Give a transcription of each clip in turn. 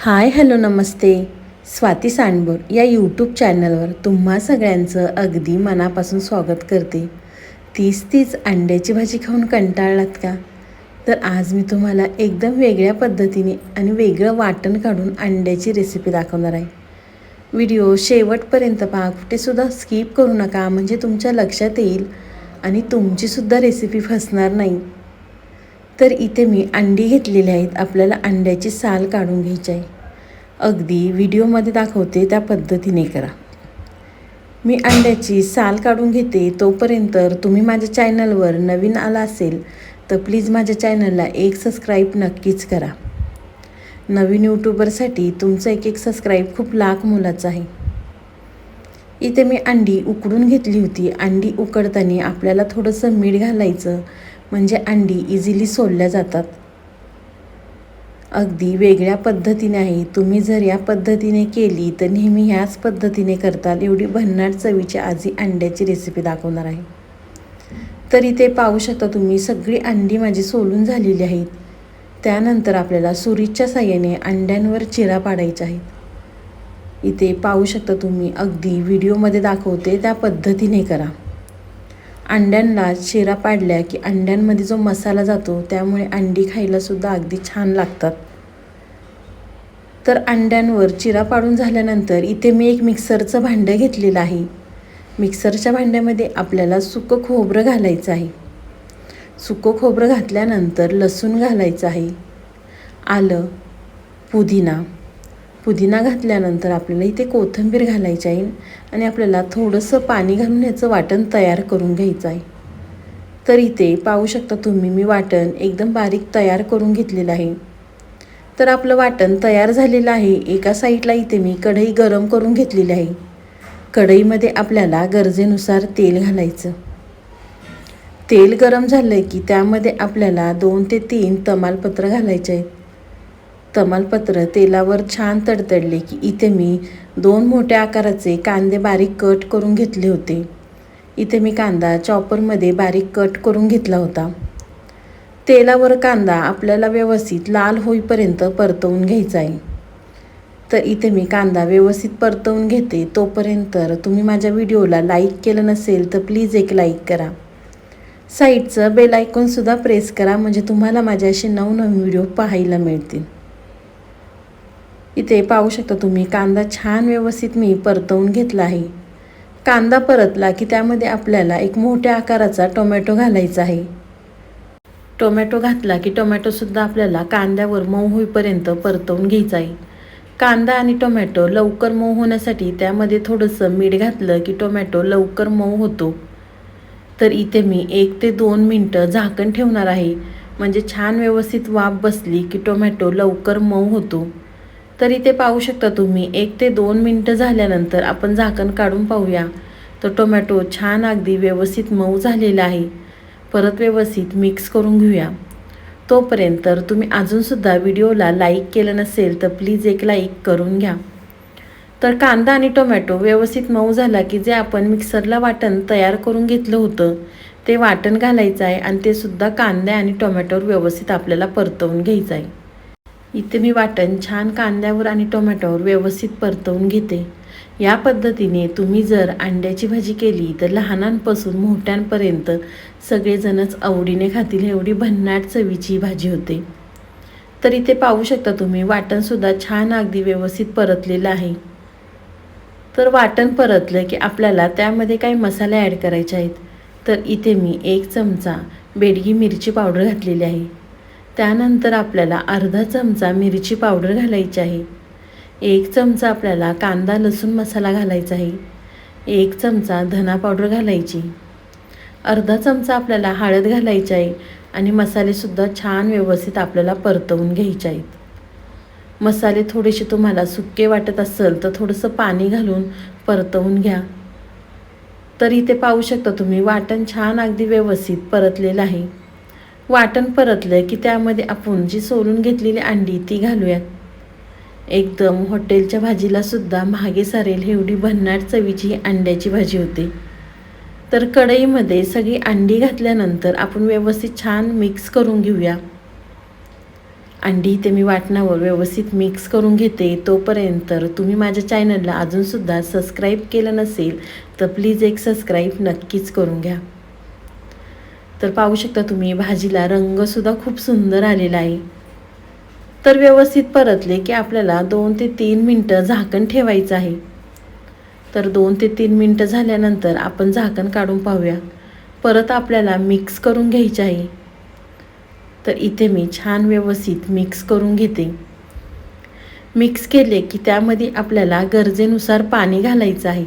Hi hello नमस्ते. स्वाती सांडबोर या YouTube चॅनलवर तुम्हा सगळ्यांचं अगदी मनापासून स्वागत करते. तीच तीच अंड्याची भाजी खाऊन कंटाळलात का? तर आज मी तुम्हाला एकदम वेगळ्या पद्धतीने आणि वेगळं वाटण काढून अंड्याची रेसिपी दाखवणार आहे. व्हिडिओ शेवटपर्यंत पहा. कुठेसुद्धा स्किप करू नका. म्हणजे तुमच्या लक्षात येईल आणि तुमचीसुद्धा रेसिपी फसणार नाही. तर इथे मी अंडी घेतलेली आहेत. आपल्याला अंड्याची साल काढून घ्यायची आहे. अगदी व्हिडिओमध्ये दाखवते त्या पद्धतीने करा. मी अंड्याची साल काढून घेते. तोपर्यंत तुम्ही माझ्या चॅनलवर नवीन आला असेल तर प्लीज माझ्या चॅनलला एक सबस्क्राईब नक्कीच करा. नवीन यूट्यूबरसाठी तुमचं एक एक सबस्क्राईब खूप लाख मोलाचं आहे. इथे मी अंडी उकडून घेतली होती. अंडी उकडताना आपल्याला थोडंसं मीठ घालायचं म्हणजे अंडी इझिली सोलल्या जातात. अगदी वेगळ्या पद्धतीने आहे. तुम्ही जर या पद्धतीने केली तर नेहमी ह्याच पद्धतीने करताल. एवढी भन्नाट चवीची आजी अंड्याची रेसिपी दाखवणार आहे. तर इथे पाहू शकता तुम्ही सगळी अंडी माझी सोलून झालेली आहेत. त्यानंतर आपल्याला सुरीच्या साह्याने अंड्यांवर चिरा पाडायच्या आहेत. इथे पाहू शकता तुम्ही अगदी व्हिडिओमध्ये दाखवते त्या पद्धतीने करा. अंड्यांना शिरा पाडल्या की अंड्यांमध्ये जो मसाला जातो त्यामुळे अंडी खायलासुद्धा अगदी छान लागतात. तर अंड्यांवर चिरा पाडून झाल्यानंतर इथे मी एक मिक्सरचं भांडं घेतलेलं आहे. मिक्सरच्या भांड्यामध्ये आपल्याला सुकं खोबरं घालायचं आहे. सुकं खोबरं घातल्यानंतर लसूण घालायचं आहे. आलं पुदिना. पुदिना घातल्यानंतर आपल्याला इथे कोथिंबीर घालायची आहे आणि आपल्याला थोडंसं पाणी घालून याचं वाटण तयार करून घ्यायचं आहे. तर इथे पाहू शकता तुम्ही मी वाटण एकदम बारीक तयार करून घेतलेलं आहे. तर आपलं वाटण तयार झालेलं आहे. एका साईडला इथे मी कढई गरम करून घेतलेली आहे. कढईमध्ये आपल्याला गरजेनुसार तेल घालायचं. तेल गरम झालं की त्यामध्ये आपल्याला दोन ते तीन तमालपत्र घालायचे आहेत. तमालपत्र तेलावर छान तडतडले की इथे मी दोन मोठ्या आकाराचे कांदे बारीक कट करून घेतले होते. इथे मी कांदा चॉपरमध्ये बारीक कट करून घेतला होता. तेलावर कांदा आपल्याला व्यवस्थित लाल होईपर्यंत परतवून घ्यायचा आहे. तर इथे मी कांदा व्यवस्थित परतवून घेते. तोपर्यंत तुम्ही माझ्या व्हिडिओला लाईक केलं नसेल तर प्लीज एक लाईक करा. साईडचं बेल आयकॉनसुद्धा प्रेस करा म्हणजे तुम्हाला माझे असे नवनवीन व्हिडिओ पाहायला मिळतील. इथे पाहू शकता तुम्ही कांदा छान व्यवस्थित मी परतवून घेतला आहे. कांदा परतला की त्यामध्ये आपल्याला एक मोठ्या आकाराचा टोमॅटो घालायचा आहे. टोमॅटो घातला की टोमॅटोसुद्धा आपल्याला कांद्यावर मऊ होईपर्यंत परतवून घ्यायचा आहे. कांदा आणि टोमॅटो लवकर मऊ होण्यासाठी त्यामध्ये थोडंसं मीठ घातलं की टोमॅटो लवकर मऊ होतो. तर इथे मी एक ते दोन मिनटं झाकण ठेवणार आहे. म्हणजे छान व्यवस्थित वाफ बसली की टोमॅटो लवकर मऊ होतो. तर इथे पाहू शकता तुम्ही. एक ते दोन मिनटं झाल्यानंतर आपण झाकण काढून पाहूया. तर टोमॅटो छान अगदी व्यवस्थित मऊ झालेला आहे. परत व्यवस्थित मिक्स करून घेऊया. तोपर्यंत तर तुम्ही अजूनसुद्धा व्हिडिओला लाईक केलं नसेल तर प्लीज एक लाईक करून घ्या. तर कांदा आणि टोमॅटो व्यवस्थित मऊ झाला की जे आपण मिक्सरला वाटण तयार करून घेतलं होतं ते वाटण घालायचं आहे आणि ते सुद्धा कांद्या आणि टोमॅटोवर व्यवस्थित आपल्याला परतवून घ्यायचं आहे. इथे मी वाटण छान कांद्यावर आणि टोमॅटोवर व्यवस्थित परतवून घेते. या पद्धतीने तुम्ही जर अंड्याची भाजी केली तर लहानांपासून मोठ्यांपर्यंत सगळेजणच आवडीने खातील एवढी भन्नाट चवीची भाजी होते. तर इथे पाहू शकता तुम्ही वाटणसुद्धा छान अगदी व्यवस्थित परतलेलं आहे. तर वाटण परतलं की आपल्याला त्यामध्ये काही मसाले ॲड करायचे आहेत. तर इथे मी एक चमचा बेडगी मिरची पावडर घातलेली आहे. त्यानंतर आपल्याला अर्धा चमचा मिरची पावडर घालायची आहे. एक चमचा आपल्याला कांदा लसूण मसाला घालायचा आहे. एक चमचा धना पावडर घालायची. अर्धा चमचा आपल्याला हळद घालायची आहे आणि मसालेसुद्धा छान व्यवस्थित आपल्याला परतवून घ्यायचे आहेत. मसाले थोडेसे तुम्हाला सुके वाटत असेल तर थोडंसं पाणी घालून परतवून घ्या. तर इथे पाहू शकता तुम्ही वाटण छान अगदी व्यवस्थित परतलेलं आहे. वाटण परतलं की त्यामध्ये आपण जी सोलून घेतलेली अंडी ती घालूयात. एकदम हॉटेलच्या भाजीलासुद्धा मागे महागे सारेल एवढी भन्नाट चवीची अंड्याची भाजी होते. तर कढईमध्ये सगळी अंडी घातल्यानंतर आपण व्यवस्थित छान मिक्स करून घेऊया. अंडी ते मी वाटणावर व्यवस्थित मिक्स करून घेते. तोपर्यंत तर तुम्ही माझ्या चॅनलला अजूनसुद्धा सबस्क्राईब केलं नसेल तर प्लीज एक सबस्क्राईब नक्कीच करून घ्या. तर पाहू शकता तुम्ही भाजीला रंगसुद्धा खूप सुंदर आलेला आहे. तर व्यवस्थित परतले की आपल्याला दोन ते तीन मिनटं झाकण ठेवायचं आहे. तर दोन ते तीन मिनटं झाल्यानंतर आपण झाकण काढून पाहूया. परत आपल्याला मिक्स करून घ्यायचे आहे. तर इथे मी छान व्यवस्थित मिक्स करून घेते. मिक्स केले की त्यामध्ये आपल्याला गरजेनुसार पाणी घालायचं आहे.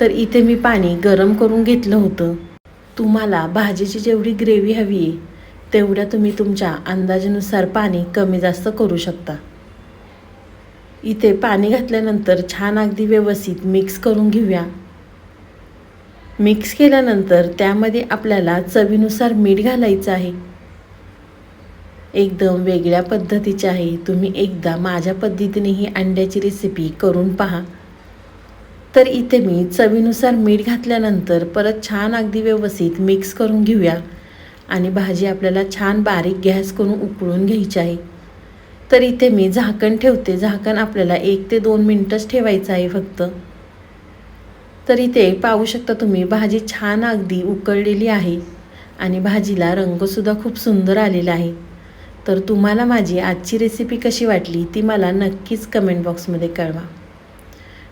तर इथे मी पाणी गरम करून घेतलं होतं. तुम्हाला भाजीची जेवढी ग्रेव्ही हवी आहे तेवढ्या तुम्ही तुमच्या अंदाजानुसार पाणी कमी जास्त करू शकता. इथे पाणी घातल्यानंतर छान अगदी व्यवस्थित मिक्स करून घेऊया. मिक्स केल्यानंतर त्यामध्ये आपल्याला चवीनुसार मीठ घालायचं आहे. एकदम वेगळ्या पद्धतीचे आहे. तुम्ही एकदा माझ्या पद्धतीने ही अंड्याची रेसिपी करून पहा. तर इथे मी चवीनुसार मीठ घातल्यानंतर परत छान अगदी व्यवस्थित मिक्स करून घेऊया. आणि भाजी आपल्याला छान बारीक गॅस करून उकळून घ्यायची आहे. तर इथे मी झाकण ठेवते. झाकण आपल्याला एक ते दोन मिनटंच ठेवायचं आहे फक्त. तर इथे पाहू शकता तुम्ही भाजी छान अगदी उकळलेली आहे आणि भाजीला रंगसुद्धा खूप सुंदर आलेला आहे. तर तुम्हाला माझी आजची रेसिपी कशी वाटली ती मला नक्कीच कमेंट बॉक्समध्ये कळवा.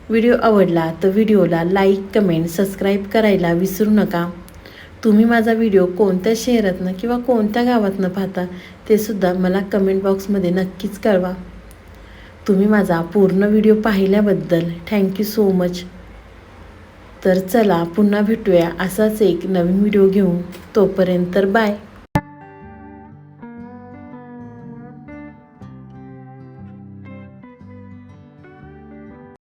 व्हिडिओ आवडला तर व्हिडिओला लाईक कमेंट सबस्क्राईब करायला विसरू नका. तुम्ही माझा व्हिडिओ कोणत्या शहरातनं किंवा कोणत्या गावातनं पाहता ते सुद्धा मला कमेंट बॉक्समध्ये नक्कीच कळवा. तुम्ही माझा पूर्ण व्हिडिओ पाहिल्याबद्दल थँक्यू सो मच. तर चला पुन्हा भेटूया असाच एक नवीन व्हिडिओ घेऊन. तोपर्यंत बाय.